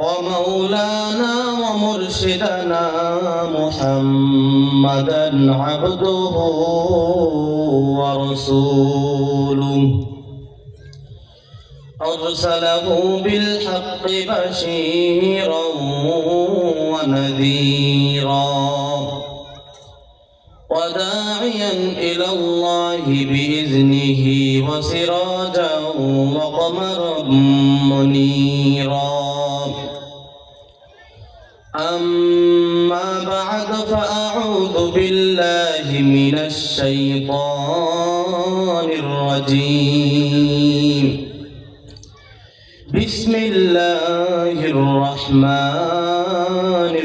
ومولانا ومرشدنا محمدا عبده ورسوله. أرسله بالحق بشيرا ونذيرا وداعيا إلى الله بإذنه وسراجا وقمرا منيرا. أما بعد فأعوذ بالله من الشيطان الرجيم. بسم الله الرحمن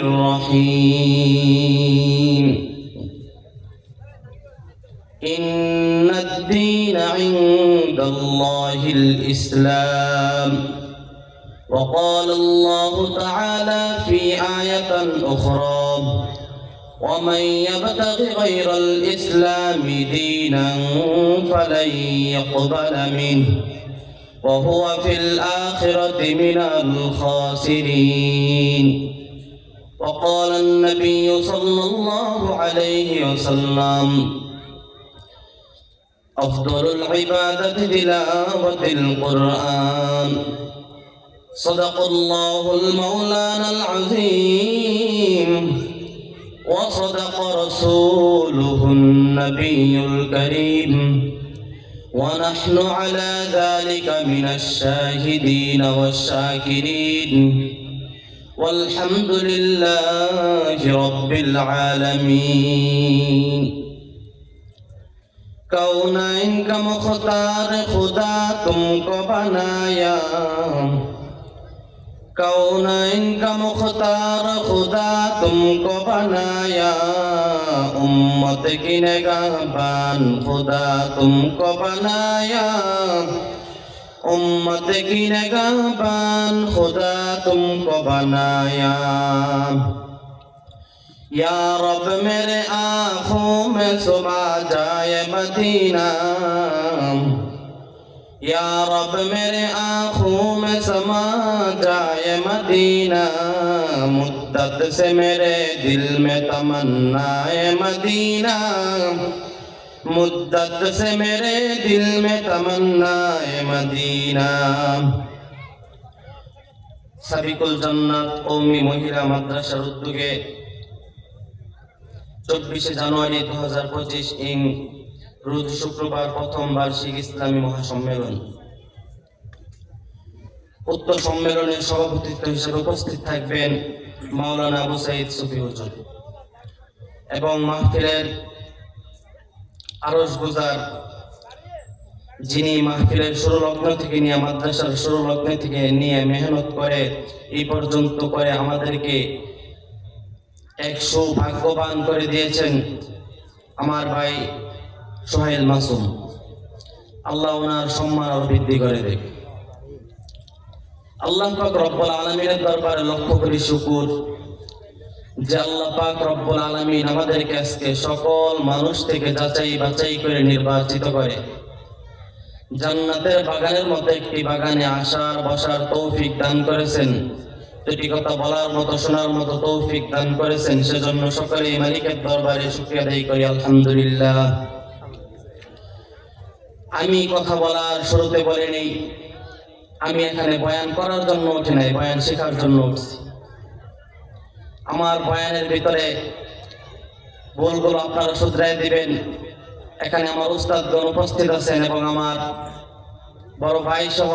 الرحيم. إن الدين عند الله الإسلام. وقال الله تعالى في آية أخرى ومن يبتغ غير الإسلام دينا فلن يقبل منه وهو في الآخرة من الخاسرين. وقال النبي صلى الله عليه وسلم أفضل العبادة تلاوة القرآن. صدق الله المولانا العظيم وصدق رسوله النبي الكريم ونحن على ذلك من الشاهدين والشاكرين. والحمد لله رب العالمين. كون انك مختار خدا تم کو بنایا कौन का मुख्तार खुदा तुमको बनाया उम्मत की निगाहबान खुदा तुमको बनाया उम्मत की निगाहबान खुदा तुमको बनाया या रब मेरे आँखों में सुबह जाए मदीना یا رب میرے آنکھوں میں سما جائے مدینہ مدت سے میرے دل میں تمنا مدینہ مدت سے میرے دل میں تمنا مدینہ সাবিকুল জান্নাত কৌমি মহিলা মাদ্রাসার উদ্যোগে চব্বিশে জানুয়ারি দু হাজার পঁচিশ ইং রোজ শুক্রবার প্রথম বার্ষিক ইসলামী মহাসম্মেলন। উক্ত সম্মেলনের সভাপতিত্ব হিসেবে উপস্থিত থাকবেন মাওলানা আবু সাইদ সুফি হুজুর এবং মাহফিলের আরস গুজার যিনি মাহফিলের শুরু লগ্ন থেকে নিয়ে মাদ্রাসার শুরু লগ্ন থেকে নিয়ে মেহনত করে, এই পর্যন্ত করে আমাদেরকে একশো ভাগ্যবান করে দিয়েছেন। আমার ভাই সোহেল মাসুম, আল্লাহ ওনার সম্মান আরও বৃদ্ধি করে দেখ। আল্লাহ পাক রব্বুল আলমিনের দরবারে লক্ষ্য করি শুকুর যে আল্লাহ পাক রব্বুল আলমিন আমাদেরকে আজকে সকল মানুষ থেকে যাচাই বাছাই করে নির্বাচিত করে। জান্নাতের বাগানের মতো একটি বাগানে আসার, বসার তৌফিক দান করেছেন। দুটি কথা বলার মতো, শোনার মতো তৌফিক দান করেছেন। সেজন্য সকলেই মালিকের দরবারে শুক্রিয়া আদায় করি, আলহামদুলিল্লাহ। আমি কথা বলার শুরুতে বলে নেই। আমি এখানে বয়ান করার জন্য উঠে নাই, বয়ান শেখার জন্য উঠছি। আমার বয়ানের ভিতরে ভুলগুলো আপনারা শুধরাই দিবেন। এখানে আমার উস্তাদগণ উপস্থিত আছেন এবং আমার বড় ভাই সহ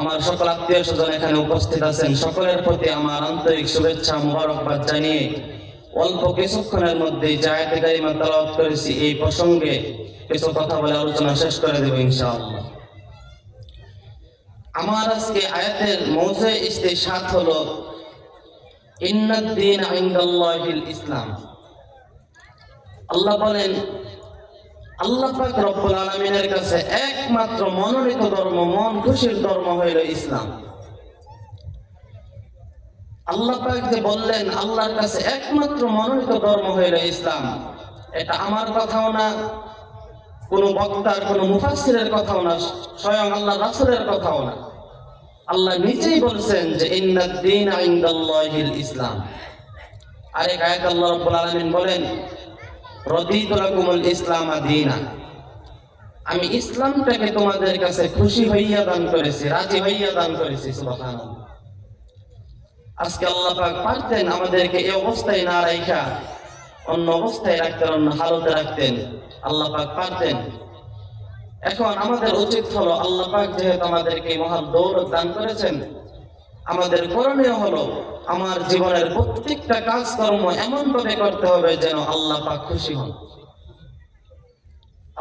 আমার সকল আত্মীয় স্বজন এখানে উপস্থিত আছেন। সকলের প্রতি আমার আন্তরিক শুভেচ্ছা, মুবারকবাদ জানিয়ে অল্প কিছুক্ষণের মধ্যে জায়তে গাইমা তালাওয়াত করেছি, এই প্রসঙ্গে কিছু কথা বলে আলোচনা শেষ করে দেব ইনশাআল্লাহ। আমার আজকে আয়াতের মৌজে ইস্তেসাত হলো, ইন্নাদ্দিন ইনদাল্লাহিল ইসলাম। আল্লাহ বলেন, আল্লাহ পাক রব্বুল আলামিনের কাছে একমাত্র মনোনীত ধর্ম, মন খুশির ধর্ম হইল ইসলাম। আল্লাহ বললেন, আল্লাহর কাছে একমাত্র মনোনীত ধর্ম হইল ইসলাম। এটা আমার কথাও না, কোন বক্তার, কোন মুফাসসিরের কথাও না, স্বয়ং আল্লাহ রাসূলের কথাও না। আল্লাহ নিজেই বলছেন যে ইসলাম। আরেক আয়াত আল্লাহ রাব্বুল আলামিন বলেন, রদিতু ইসলাম দীনা। আমি ইসলামটাকে তোমাদের কাছে খুশি হইয়া দান করেছি, রাজি হইয়া দান করেছি, সুবহানাল্লাহ। আজকে আল্লাহ পাক পারতেন আমাদেরকে এই অবস্থায় না রাখা অন্য অবস্থায় রাখতেন, অন্য হালতে রাখতেন। আল্লাহ পাক পারতেন। এখন আমাদের উচিত হলো আল্লাহ পাক যেহেতু আমাদেরকে মহান দৌড় দান করেছেন, আমাদের করণীয় হলো আমার জীবনের প্রত্যেকটা কাজকর্ম এমন ভাবে করতে হবে যেন আল্লাহ পাক খুশি হন।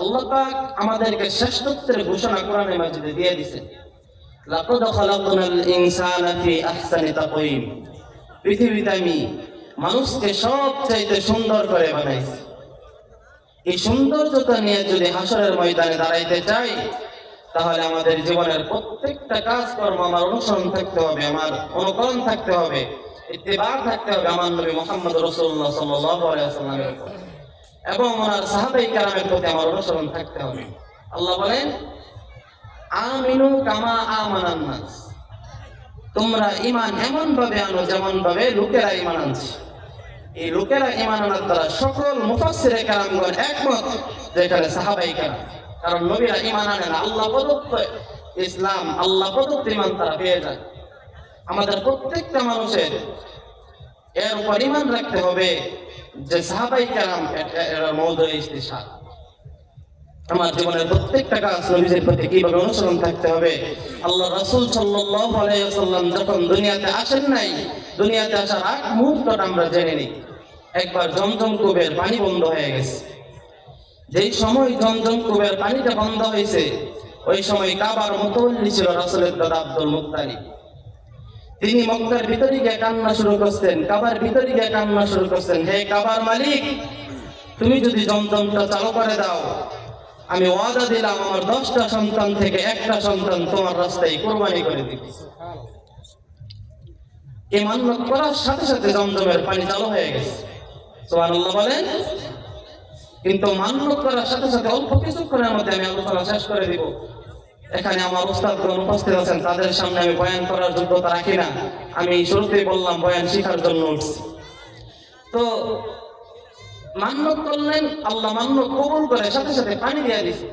আল্লাহ পাক আমাদেরকে শ্রেষ্ঠত্বের ঘোষণা কোরআনে মাজিদে দিয়ে দিয়েছেন। লাকাদ খালাকনাল ইনসানা ফি আহসানি তাকওয়িম। পৃথিবীতে আমি মানুষকে সবচাইতে সুন্দর করে বানাইছি। এই সৌন্দর্যতা নিয়ে যদি হাসরের ময়দানে দাঁড়াইতে চাই, তাহলে আমাদের জীবনের প্রত্যেকটা কাজকর্ম আমার অনুসরণ থাকতে হবে, আমার অনুকরণ থাকতে হবে, ইত্তেবার থাকতে হবে আমার নবী মোহাম্মদ রসুল্লাহ উপর। এবং ওনার সাহাবাই কারামের প্রতি আমার অনুসরণ থাকতে হবে। আল্লাহ বলেন আমিনু কামা আমানান নাস। তোমরা ইমান এমন ভাবে আনো যেমন ভাবে লোকেরা ঈমান আনছে। এই লোকেরা ঈমান আনার দ্বারা সকল মুফাসসিরে কালামগণ একমত যে এখানে সাহাবাই কালাম কারণ নবীরা ইমান আনে না, আল্লাহ প্রদত্ত ইসলাম, আল্লাহ প্রদত্ত ইমান তারা পেয়ে যায়। আমাদের প্রত্যেকটা মানুষের এর উপর ঈমান রাখতে হবে যে সাহাবাই কালাম এর মৌদুল ইস্তিশাদ আমার জীবনের প্রত্যেকটা কাজ নবীজির প্রতি কীভাবে অনুসরণ থাকতে হবে? আল্লাহ রাসূল সাল্লাল্লাহু আলাইহি ওয়াসাল্লাম যখন দুনিয়াতে আসেন নাই, দুনিয়াতে আসার আগ মুহূর্তটা আমরা জেনে নিই। একবার জমজম কূপের পানি বন্ধ হয়ে গেছে। যেই সময় জমজম কূপের পানিটা বন্ধ হয়েছে, ওই সময় কাবার মতোল্লি ছিল রাসূলের দাদা আব্দুল মুত্তালিব তিনি মক্কার ভিতরে গিয়ে কান্না শুরু করছেন, কাবার ভিতরে গিয়ে কান্না শুরু করছেন, হে কাবার মালিক, তুমি যদি জমজমটা চালু করে দাও আমি ওয়াদা দিলাম, আমার দশটা সন্তান থেকে একটা সন্তান তোমার রাস্তায় কোরবানি করে দিব। এই মান্যত করার সাথে সাথে জমজমের পানি চালু হয়ে গেছে। সুবহানাল্লাহ বলেন, কিন্তু মান্যত করার সাথে সাথে অল্প কিছুক্ষণের মধ্যে আমি আলোচনা শেষ করে দিব। এখানে আমার উস্তাদগণ উপস্থিত আছেন, তাদের সামনে আমি বয়ান করার যোগ্যতা রাখি না। আমি শুরুতেই বললাম, বয়ান শেখার জন্য উঠছি। তো মান্যত করলেন, আল্লাহ মান্য কবুল করে সাথে সাথে পানি দিয়ে দিছে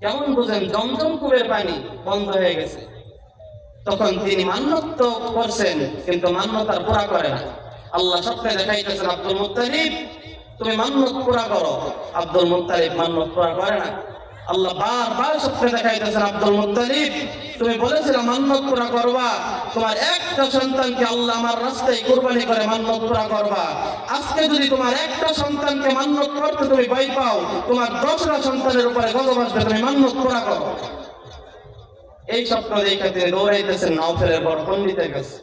কেমন বুঝেন জমজম কুবের পানি বন্ধ হয়ে গেছে। তখন তিনি মান্যত্ব করছেন, কিন্তু মান্যতার পুরা করে না। আল্লাহ স্বপ্নে দেখাইতেছেন, আব্দুল মুত্তালিব, তুমি মান্যত পুরা করো। আব্দুল মুত্তালিব মান্য পুরা করে না। আল্লাহ বারবার স্বপ্নে দেখাইতেছেন আব্দুল মুত্তালিব, তুমি বলেছিলে মান্যত পুরা করবা, তোমার একটা সন্তানকে আল্লাহ আমার রাস্তায় কুরবানি করে মান্যত পুরা করবা। আজকে যদি তোমার একটা সন্তানকে মান্যত করতে তুমি ভয় পাও, তোমার দশটা সন্তানের উপরে গজব আসবে, তুমি মান্যত পুরা করো। এই স্বপ্ন দেখে তিনি দৌড়াইতেছেন, নাওফেলের বড় পণ্ডিতের কাছে।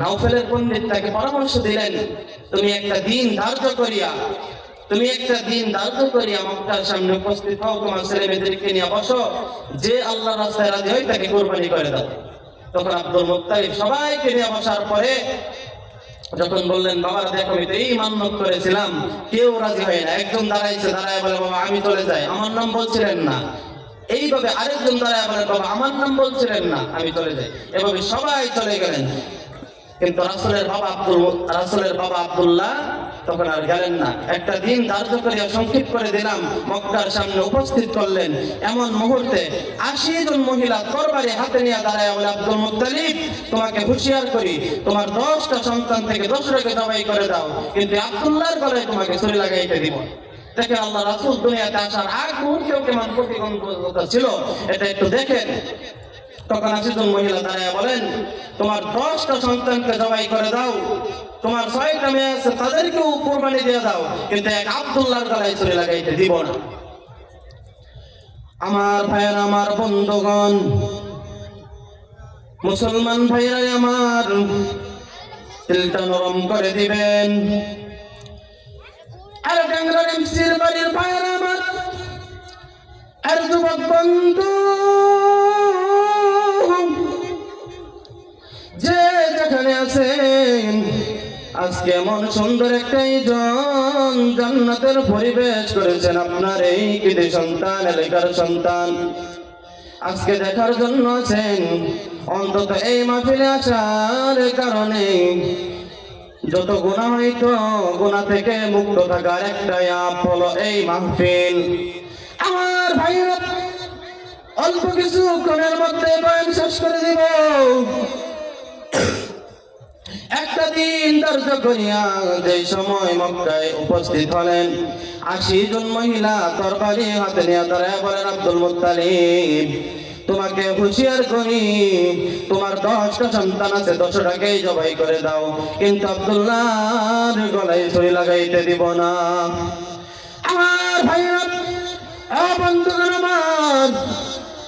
নাওফেলের পণ্ডিত তাকে পরামর্শ দিলেন, তুমি একটা দিন ধার্য করিয়া তুমি একটা দিন ধার্য করিয়া মক্কার সামনে উপস্থিত হও, তোমার ছেলে মেয়েদেরকে নিয়ে বসো। যে আল্লাহ রাস্তায় রাজি হয় তাকে কোরবানি করে দাও। তখন আব্দুল মুত্তালিব সবাইকে নিয়ে বসার পরে যখন বললেন, বাবা, দেখো, আমি তো এই মান্যত করেছিলাম। কেউ রাজি হয় না। একজন দাঁড়াইছে দাঁড়ায় বলে, বাবা, আমি চলে যাই। আমার নাম বলছিলেন না। এইভাবে আরেকজন দাঁড়ায় বলে, বাবা, আমার নাম বলছিলেন না। আমি চলে যাই। এভাবে সবাই চলে গেলেন। কিন্তু রাসুলের বাবা আব্দুল রাসুলের বাবা আব্দুল্লাহ তখন আর গেলেন না। একটা দিন ধার্য করিয়া সংক্ষেপ করে দিলাম, মক্কার সামনে উপস্থিত করলেন। এমন মুহূর্তে আশি জন মহিলা তরবারি হাতে নিয়ে দাঁড়ায় বলে, আব্দুল মুত্তালিব, তোমাকে হুঁশিয়ার করি, তোমার দশটা সন্তান থেকে দশটাকে জবাই করে দাও, কিন্তু আব্দুল্লাহর গলায় তোমাকে ছুরি লাগাইতে দিব দেখেন আল্লাহ রাসূল দুনিয়াতে আসার আগ মুহূর্তেও কেমন প্রতিবন্ধকতা ছিল, এটা একটু দেখেন। তখন আসিজন মহিলা দাঁড়ায় বলেন, তোমার দশটা সন্তানকে জবাই করে দাও। তোমার ছয়টা মেয়ে আছে, তাদেরকেও কোরবানি দিয়ে দাও। কিন্তু এক আব্দুল্লাহর গলায় চলে লাগাইতে দিব না। আমার ভাইয়ের, আমার বন্ধুগণ, মুসলমান ভাইরা আমার দিলটা নরম করে দিবেন। আর ডাঙ্গার এমসির বাড়ির ভাইয়ের আমার, আর যুবক বন্ধু আজকে এমন সুন্দর একটা জন জান্নাতের পরিবেশ করেছেন আপনার এই কৃতি সন্তান, এলাকার সন্তান। আজকে দেখার জন্য আছেন, অন্তত এই মাহফিলে আসার কারণে যত গুণা হইতো গুণা থেকে মুক্ত থাকার একটাই আপ হলো এই মাহফিল। আমার ভাইরা অল্প কিছু ক্ষণের মধ্যে বয়ান শেষ করে দিব। একটা দিন দর্শ করিয়া যে সময় মক্কায় উপস্থিত হলেন, আশি জন মহিলা তরবারি হাতে নিয়ে দাঁড়ায় বলেন, আব্দুল মুত্তালিব, তোমাকে হুঁশিয়ার করি, তোমার দশটা সন্তান আছে, দশটাকেই জবাই করে দাও। কিন্তু আব্দুল্লাহর গলায় ছুরি লাগাইতে দিব না। আমার আমার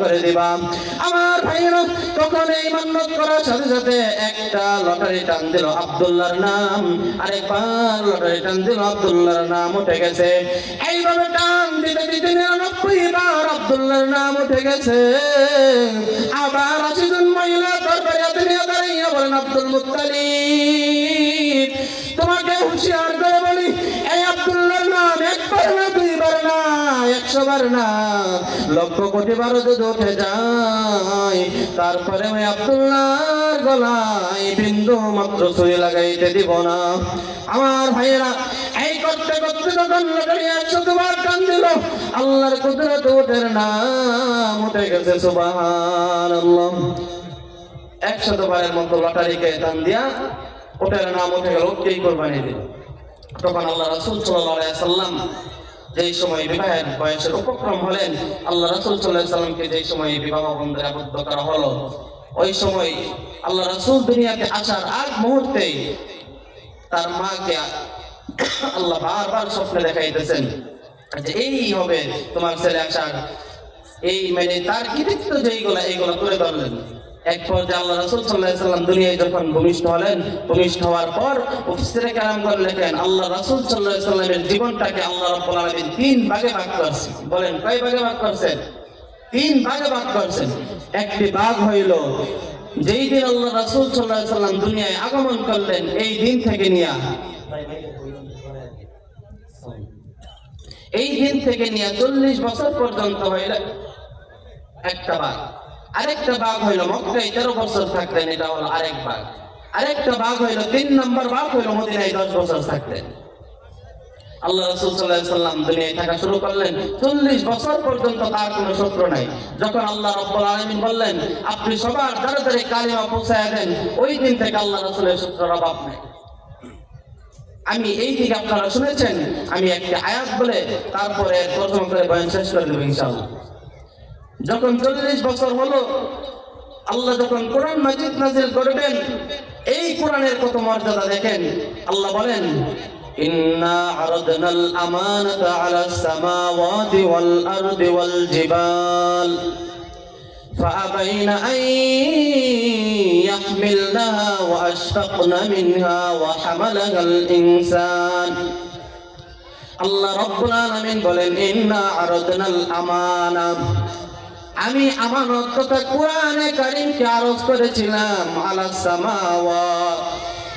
করে দিবা। আমার ভাইরা তখন এই মান্নত করার সাথে সাথে একটা লটারি টান দিল আব্দুল্লাহর নাম। আরেকবার লটারি টান দিল আব্দুল্লাহর নাম, উঠে গেছে। এইভাবে টান দিতে দিতে নিরানব্বই বার আব্দুল্লাহর নাম উঠে গেছে। আবার আশি জন মহিলা দরবারে হাতে দাঁড়িয়ে বলেন, আব্দুল মুত্তালিব, তোমাকে হুঁশিয়ার করে বলি, এই আব্দুল্লাহর নাম একবার না, দুইবার না, একশো বার না লক্ষ কোটি যদি উঠে যায়। তারপরে ওই আব্দুল্লাহর গলায় বিন্দু মাত্র ছুরি লাগাইতে দিব না। আমার ভাইয়েরা, এই করতে করতে যখন একশো দুবার টান দিল। আল্লাহর কুদরত উঠের নাম উঠে গেছে সুবাহান একশত বারের মতো লটারিকে টান দিয়া ওটার নাম উঠে গেল, ওকেই কোরবানি দিল। তখন আল্লাহ রাসুল সাল্লাম যেই সময় বিবাহের বয়সের উপক্রম হলেন, আল্লাহ রাসুল সাল্লাহ সাল্লামকে যেই সময় বিবাহ বন্ধনে আবদ্ধ করা হলো, ওই সময় আল্লাহ রাসুল দুনিয়াতে আসার আগ মুহূর্তেই তার মাকে আল্লাহ বারবার স্বপ্নে দেখাইতেছেন যে এই হবে তোমার ছেলে আসার। এই মানে তার কৃতিত্ব যেইগুলা, এইগুলা তুলে ধরলেন। এক পর্যায়ে আল্লাহ রাসূল আলাইহি সাল্লাম দুনিয়ায় যখন ভূমিষ্ঠ হলেন, ভূমিষ্ঠ হওয়ার পর মুফাসসিরে কেরাম করে লেখেন, আল্লাহ রাসূল আলাইহি সাল্লামের জীবনটাকে আল্লাহ রাব্বুল আলামিন তিন ভাগে ভাগ করেছেন। বলেন, কয় ভাগে ভাগ করেছেন? তিন ভাগে ভাগ করেছেন। একটি ভাগ হইল, যেই দিন আল্লাহ রাসূল আলাইহি সাল্লাম দুনিয়ায় আগমন করলেন, এই দিন থেকে নিয়া। এই দিন থেকে নিয়ে চল্লিশ বছর পর্যন্ত হইল একটা ভাগ। আরেকটা ভাগ হইল মক্কায় তেরো বছর থাকতেন, এটা হলো আরেক ভাগ। আরেকটা ভাগ হইল তিন নম্বর ভাগ হইল মদিনায় দশ বছর থাকতেন। আল্লাহ রসুল সাল্লাম শুরু করলেন, চল্লিশ বছর পর্যন্ত তার কোনো নাই। যখন আপনি সবার ওই দিন থেকে আল্লাহ অভাব নেই। আমি এই দিকে আপনারা শুনেছেন, আমি একটা আয়াত বলে তারপরে করে বয়ান শেষ করে দেবো ইনশাআল্লাহ। যখন চল্লিশ বছর হলো আল্লাহ যখন কোরআন মাজিদ নাজিল করবেন এই কোরআনের কত মর্যাদা দেখেন আল্লাহ বলেন إنا عرضنا الأمانة على السماوات والأرض والجبال فأبين أن يحملنها وأشفقن منها وحملها الإنسان আল্লাহ রব্বুল আলামিন বলেন ইন্না আরাদনাল আমানা আমি আমার তথা কোরআনে কারীমকে আরজ করেছিলাম আলা সামাওয়াত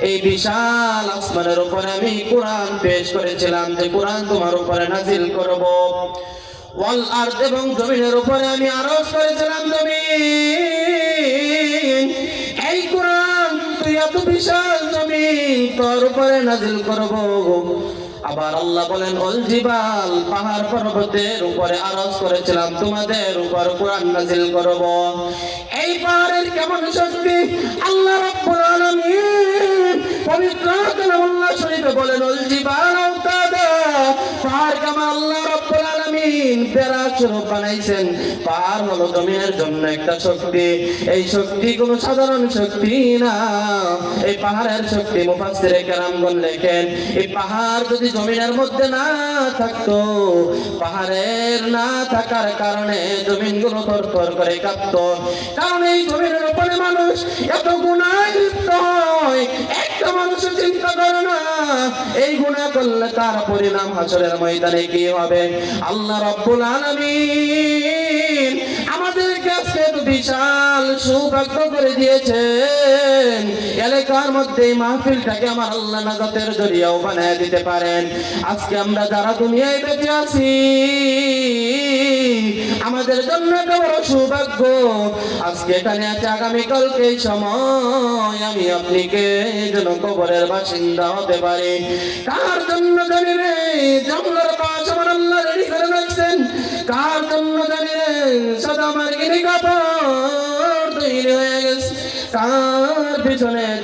এই বিশাল আসমানের উপরে আমি কোরআন পেশ করেছিলাম যে কোরআন তোমার উপরে নাজিল করব। ওয়াল আরদ এবং জমিনের উপরে আমি আরজ করেছিলাম তুমি এই কোরআন তুই এত বিশাল জমিন, তোর উপরে নাজিল করব। আবার আল্লাহ বলেন ওল জিবাল পাহাড় পর্বতের উপরে আরজ করেছিলাম, তোমাদের উপর কোরআন নাজিল করব। এই পাহাড়ের কেমন শক্তি? আল্লাহ রাব্বুল আলামিন পবিত্র কালামুল্লাহ শরীফে বলেন ওল জিবাল আওতাদা, পাহাড় কেমন আল্লাহ রাব্বুল আলামিন পেরা স্বরূপ বানাইছেন। পাহাড় হলো জমিনের জন্য একটা শক্তি। এই শক্তি কোনো সাধারণ শক্তি না। এই পাহাড়ের শক্তি মুফাসসিরে কেরামগণ লেখেন। এই পাহাড় যদি জমিনের মধ্যে না থাকতো, পাহাড়ের না থাকার কারণে জমিনগুলো থরথর করে কাঁপতো। কারণ এই জমিনের উপরে মানুষ এত এই গুণা করলে তার পরিণাম হাসরের ময়দানে কি হবে? আল্লাহ রব্বুল আলামিন বিশাল করে দিয়েছেন। এলাকার মধ্যে মাহফিলটাকে আমার আল্লাহ বানায় দিতে পারেন। আজকে আমরা যারা দুনিয়ায় বেঁচে আছি, আমাদের জন্য একটা বড় সৌভাগ্য। আজকে এখানে আছে আগামীকালকে সময়, আমি আপনি কে যেন কবরের বাসিন্দা হতে পারি। কার জন্য জানি রে? জঙ্গলের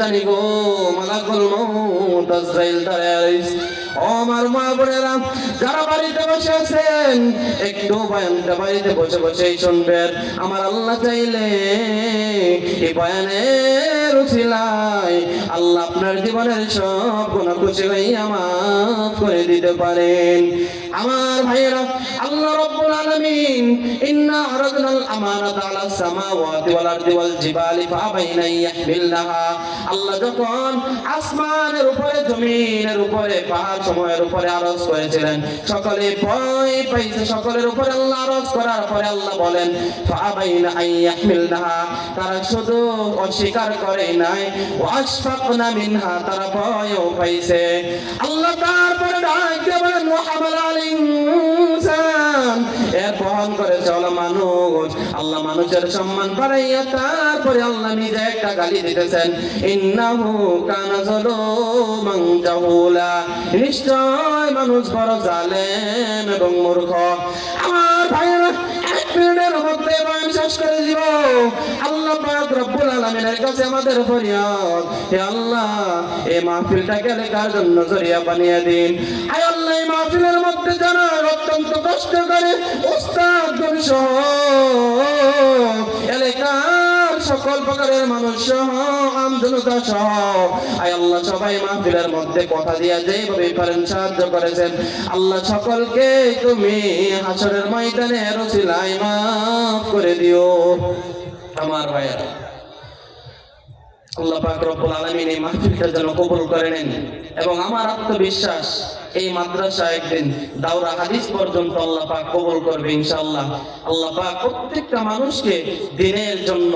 জানি গো, মালাকুল মৌত আজরাইল দাঁড়ায় আমার মা বোনেরা যারা বাড়িতে বসে আছেন, একটু বয়ানটা বাড়িতে বসে বসেই শুনবেন। আমার আল্লাহ চাইলে এই বয়ানের উছিলায় আল্লাহ আপনার জীবনের সব গুণ খুশি হইয়া মাফ করে দিতে পারেন। আমার ভাইয়েরা, আল্লাহ রব্বুল পাইছে, সকলের উপরে আল্লাহ আরজ করার পরে আল্লাহ বলেন ফাআবাইনা আইয়াহমিলনাহা তারা করে নাই, ওয়াশফাকনা মিনহা। তারা ভয়ও পাইছে। আল্লাহ তারপরে ডাক আল ইনসান এর করে হলো মানুষ। আল্লাহ মানুষের সম্মান বাড়াইয়া তারপরে আল্লাহ নিজে একটা গালি দিতেছেন। ইন্নাহু কানা যালুমান জাহুলা। নিশ্চয় মানুষ বড় জালেম এবং মূর্খ। আমার ভাইয়েরা মধ্যে বয়ান শেষ করে দিব। আল্লাহ পাক রব্বুল আলামিনের কাছে আমাদের ফরিয়াদ। হে আল্লাহ, এই মাহফিলটাকে কার জন্য জরিয়া বানিয়ে দিন? আয় আল্লাহ, এই মাহফিলের মধ্যে যারা অত্যন্ত কষ্ট করে উস্তাদ সহ এলাকার সকল প্রকারের মানুষ আল্লাহ, সবাই মাহফিলের মধ্যে কথা দিয়া যেভাবে পারেন সাহায্য করেছেন। আল্লাহ, সকলকে তুমি হাসরের ময়দানে রসিলাই মাফ করে দিও। আমার ভাইয়েরা আল্লাহ পাক রব্বুল এই মাহফিলটা যেন কবুল করে নেন। এবং আমার আত্মবিশ্বাস এই মাদ্রাসা একদিন হাদিস পর্যন্ত আল্লাহ পাক করবে ইনশাআল্লাহ। আল্লাহ পাক প্রত্যেকটা মানুষকে দিনের জন্য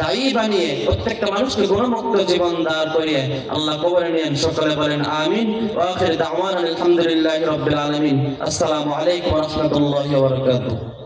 দায়ী বানিয়ে প্রত্যেকটা মানুষকে গুণমুক্ত জীবন দাঁড় করিয়ে আল্লাহ কবরে নেন। সকলে বলেন আমিন। আসসালামু আলাইকুম ওয়া